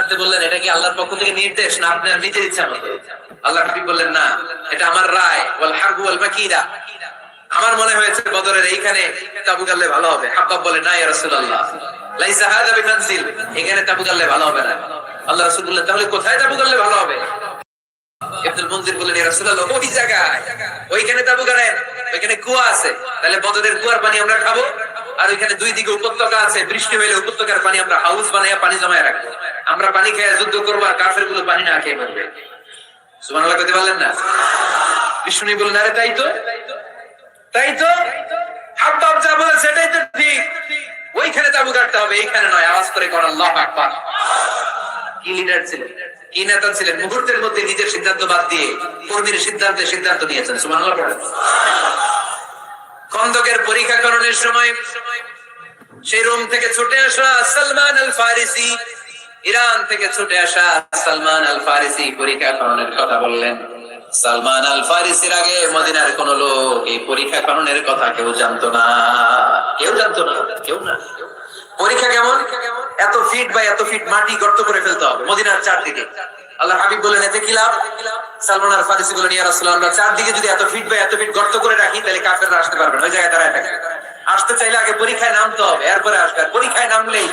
আপনি বললেন, এটা কি আল্লাহর পক্ষ থেকে নির্দেশ? না আপনার নিজের ইচ্ছা মতো। আল্লাহ বললেন, না, এটা আমার রায়। ওয়াল ওয়াল আমার মনে হয়েছে বদরের এইখানে তাবু গাড়লে ভালো হবে। হাব্বাব বলে, না, ইয়া রাসূলুল্লাহ, লাইসা হাযা বিমানজিল, এখানে তাবু গাড়লে ভালো হবে না। আল্লাহ রাসূল বললেন, তাহলে কোথায় তাবু গাড়লে ভালো হবে? ইবনুল মুনজির বললেন, ইয়া রাসূলুল্লাহ, ওই জায়গায়, ওইখানে তাবু ওইখানে কুয়া আছে, তাহলে বদরের কুয়ার পানি আমরা খাব? আর ওইখানে দুই দিকে উপত্যকা আছে, বৃষ্টি হইলে উপত্যকার পানি আমরা হাউস বানাইয়া পানি জমায় রাখব। আমরা পানি খেয়ে যুদ্ধ করব আর কাফেরগুলো পানি না খেয়ে মরবে। সুবহানাল্লাহ কইতে পারলেন না? বিষ্ণু বললেন, আরে তাই তো তাই তো, হাব্বাব যা বলে সেটাই তো ঠিক। ওইখানে তাবু কাটতে হবে, এইখানে নয়, আওয়াজ করে কর, আল্লাহ আকবার। কি লিডার ছিলেন? কি নেতা ছিলেন? মুহূর্তের মধ্যে নিজের সিদ্ধান্ত বাদ দিয়ে কর্মীর সিদ্ধান্তে সিদ্ধান্ত নিয়েছেন পড়েন খন্দকের পরীক্ষাকরণের সময় সেই রোম থেকে ছুটে আসা সালমান আল ফারিসি ইরান থেকে ছুটে আসা সালমান আল ফারিসি পরীক্ষাকরণের কথা বললেন। সালমান আল ফারিসির আগে মদিনার কোন লোক এই পরীক্ষাকরণের কথা কেউ জানতো না। কেউ জানতো না, কেউ না। পরীক্ষা কেমন? এত ফিট বা এত ফিট মাটি গর্ত করে ফেলতে হবে মদিনার চারদিকে। আল্লাহ হাবিব বললেন, এতে সালমান আর ফারিসি বলেন আমরা চারদিকে যদি এত ফিট বা এত ফিট গর্ত করে রাখি, তাহলে কাফেররা আসতে পারবে না। ওই জায়গায় দাঁড়ায় থাকে আসতে চাইলে আগে পরীক্ষায় নামতে হবে এরপরে আসবে আর পরীক্ষায় নামলেই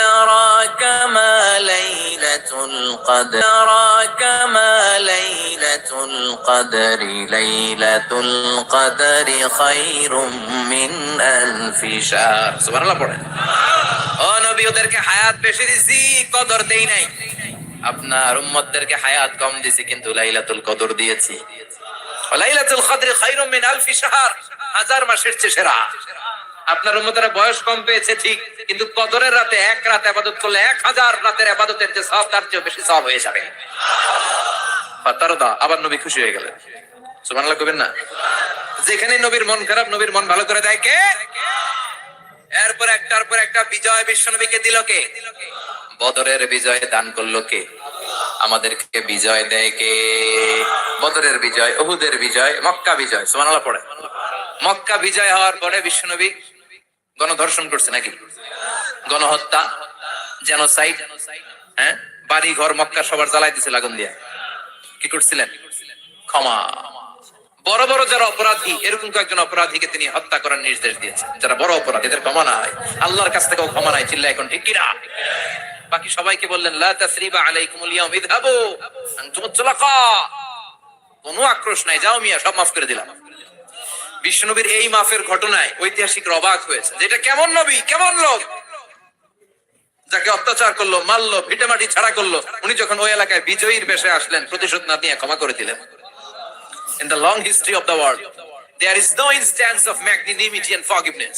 أراك ما ليلة القدر أراك ما ليلة القدر ليلة القدر خير من ألف شهر سبحان الله পড়েন ও নবী ওদেরকে হায়াত বেশি দিছি কদর দেই নাই আপনার উম্মতদেরকে হায়াত কম দিছি কিন্তু লাইলাতুল কদর দিয়েছি। লাইলাতুল কদর খায়রুম মিন আলফি শাহর, হাজার মাসের চেয়ে সেরা। আপনার উম্মতেরা বয়স কম পেয়েছে, ঠিক, কিন্তু কদরের রাতে এক রাত আবাদত করলে এক হাজার রাতের আবাদতের যে সব, তার চেয়ে বেশি সব হয়ে যাবে। ফাতারদা, আবার নবী খুশি হয়ে গেলেন। সুবহানাল্লাহ কবেন না? যেখানে নবীর মন খারাপ, নবীর মন ভালো করে দেয় কে? এরপর একটার পর একটা বিজয় বিশ্ব নবীকে দিল কে? বদরের বিজয় দান করল কে? আমাদেরকে বিজয় দেয় কে? বদরের বিজয় ওহুদের বিজয়, মক্কা বিজয়, সুবহানাল্লাহ পড়ে। মক্কা বিজয় হওয়ার পরে বিশ্বনবী গণধর্ষণ করছে নাকি? গণহত্যা জেনোসাইড হ্যাঁ? বাড়ি ঘর মক্কা সবার জ্বালাই দিছে লাগুন দিয়া। কি করছিলেন? ক্ষমা। বড় বড় যারা অপরাধী, এরকম কয়েকজন অপরাধীকে তিনি হত্যা করার নির্দেশ দিয়েছেন। যারা বড় অপরাধী, এদের ক্ষমা নাই। আল্লাহর কাছ থেকেও ক্ষমা নাই চিল্লা এখন ঠিক কিনা? বাকি সবাইকে বললেন লা কোনো আক্রোশ নাই যাও মিয়া সব মাফ করে দিলাম। বিশ্বনবীর এই মাফের ঘটনায় ঐতিহাসিক অবাক হয়েছে যেটা কেমন নবী কেমন লোক? যাকে অত্যাচার করল মারলো ভিটেমাটি ছাড়া করল উনি যখন ওই এলাকায় বিজয়ীর বেশে আসলেন প্রতিশোধ না নিয়ে ক্ষমা করে দিলেন। In the long history of the world, there is no instance of magnanimity and forgiveness.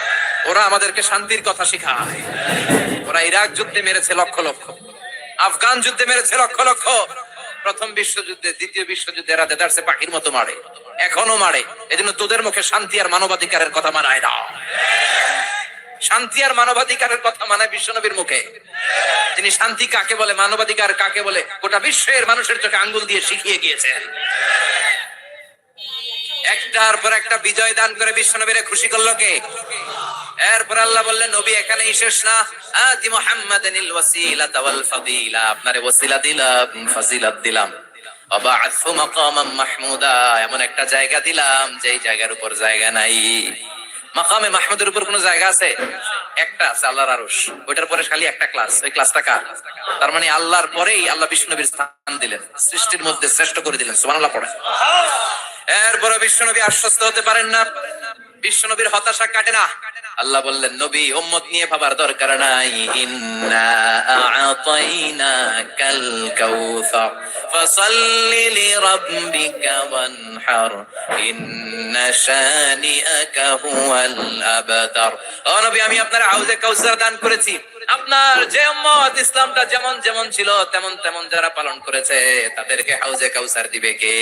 ওরা আমাদেরকে শান্তির কথা শিখায়। ওরা ইরাক যুদ্ধে মেরেছে লক্ষ লক্ষ। আফগান যুদ্ধে মেরেছে লক্ষ লক্ষ। প্রথম বিশ্বযুদ্ধে, দ্বিতীয় বিশ্বযুদ্ধে এরা দেদারসে পাখির মতো মারে। এখনও মারে। এজন্য তোদের মুখে শান্তি আর মানবাধিকারের কথা মানায় না। শান্তি আর মানবাধিকারের কথা মানায় বিশ্বনবীর মুখে। তিনি শান্তি কাকে বলে, মানবাধিকার কাকে বলে, গোটা বিশ্বের মানুষের চোখে আঙ্গুল দিয়ে শিখিয়ে গিয়েছেন। একটার পর একটা বিজয় দান করে বিশ্বনবীরে খুশি করল কে? এরপর আল্লাহ বললেন, নবী, এখানেই শেষ না। আদি মুহাম্মাদানিল ওয়াল ফাদিলা। আপনারে ওয়াসিলা দিলাম দিলাম। মাহমুদা, এমন একটা জায়গা দিলাম, যেই জায়গার উপর জায়গা নাই। মাকামে মাহমুদের উপর কোনো জায়গা আছে? একটা আছে, আল্লাহর আরশ। ওইটার পরে খালি একটা ক্লাস ওই ক্লাসটা কার? তার মানে আল্লাহর পরেই আল্লাহ স্থান দিলেন। সৃষ্টির মধ্যে শ্রেষ্ঠ করে দিলেন, সুবহানাল্লাহ পড়ে এরপরে বিশ্বনবী আশ্বস্ত হতে পারেন না। বিশ্বনবীর হতাশা কাটে না। আল্লাহ বললেন, নবী, উম্মত নিয়ে ভাবার দরকার নাই। ইন্না আ'তাইনা কাল ইন্না শানিআকা হুয়াল আবতার ও নবী, আমি আপনার হাউজে কৌশল দান করেছি। আপনার যে উম্মত ইসলামটা যেমন যেমন ছিল, তেমন তেমন যারা পালন করেছে, তাদেরকে হাউজে কাউসার দিবে কে?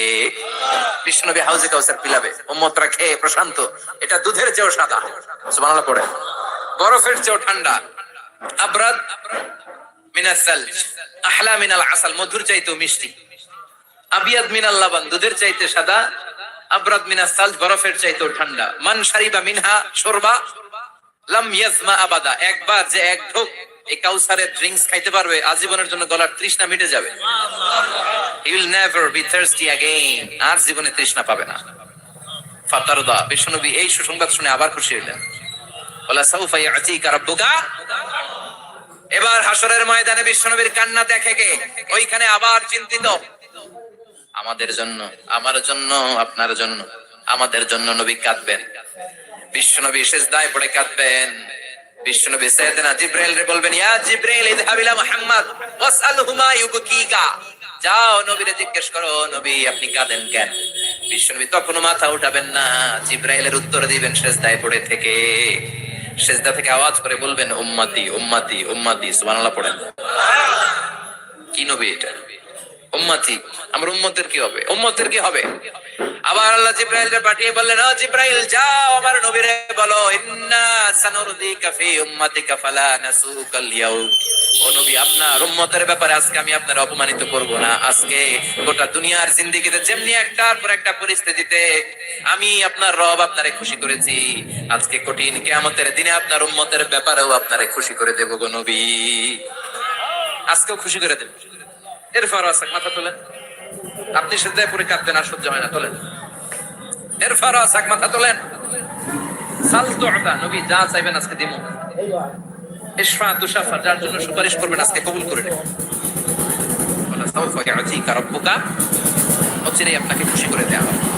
বিষ্ণুনবী হাউজে কাউসার পিলাবে। উম্মতরা খেয়ে প্রশান্ত। এটা দুধের চেয়েও সাদা। সুবহানাল্লাহ পড়ে। বরফের চেয়েও ঠান্ডা। আবরাদ মিনাস সালজ আহলা মিনাল আসাল, মধুর চাইতেও মিষ্টি। আবিয়াদ মিনাল লাবান, দুধের চাইতে সাদা। আবরাদ মিনাস সালজ বরফের চাইতেও ঠান্ডা। মান শারিবা মিনহা, শোরবা। লাম ইয়াজমা আবাদা একবার যে এক ঢোক এই কাউসারের ড্রিঙ্কস খাইতে পারবে আজীবনের জন্য গলার তৃষ্ণা মিটে যাবে he will never be thirsty again আর জীবনে তৃষ্ণা পাবে না ফাতারদা বিশ্বনবী এই সুসংবাদ শুনে আবার খুশি হইলেন বলা সাউফা ইয়াতিকা রাব্বুকা এবার হাসরের ময়দানে বিশ্বনবীর কান্না দেখে কে ওইখানে আবার চিন্তিত আমাদের জন্য আমার জন্য আপনার জন্য আমাদের জন্য নবী কাঁদবেন বিশ্বনবী সেজদায় পড়ে কাঁদবেন। বিশ্বনবী জিব্রাইল রে বলবেন, ইয়া জিব্রাইল মুহাম্মদ ওয়াসআলহু ইউবকিকা। যাও নবীরে জিজ্ঞেস করো, নবী, আপনি কাঁদেন কেন? বিশ্বনবী তখনও মাথা উঠাবেন না, জিব্রাইলের উত্তর দিবেন সেজদায় পড়ে থেকে। সেজদা থেকে আওয়াজ করে বলবেন, উম্মতি উম্মতি উম্মতি, সুবহানাল্লাহ, পড়েন। কি নবী এটা? উম্মতি। আমার উম্মতের কি হবে? উম্মতের কি হবে? আবার আল্লাহ পাঠিয়ে বললেন, ও জিব্রাইল, যাও আমার নবীরে বলো, ইন্না নাসুকাল ইয়াউম। ও নবী, আপনার উম্মতের ব্যাপারে আজকে আমি আপনার অপমানিত করব না। আজকে গোটা দুনিয়ার জিন্দেগিতে যেমনি একটার পর একটা পরিস্থিতিতে আমি আপনার রব আপনারে খুশি করেছি, আজকে কঠিন কিয়ামতের দিনে আপনার উম্মতের ব্যাপারেও আপনারে খুশি করে দেব গো নবী। আজকেও খুশি করে দেব। এরফার আসাক মাথা তোলেন। আপনি সেদ্ধ পরে কাঁদবেন আর সহ্য হয় না, তোলেন। এর ফার আসাক মাথা তোলেন। সাল তো নবী যা চাইবেন আজকে দিব ইশফা, তুশাফা, যার জন্য সুপারিশ করবেন আজকে কবুল করে নেবেন। রাব্বুকা, অচিরেই আপনাকে খুশি করে দেওয়া হবে।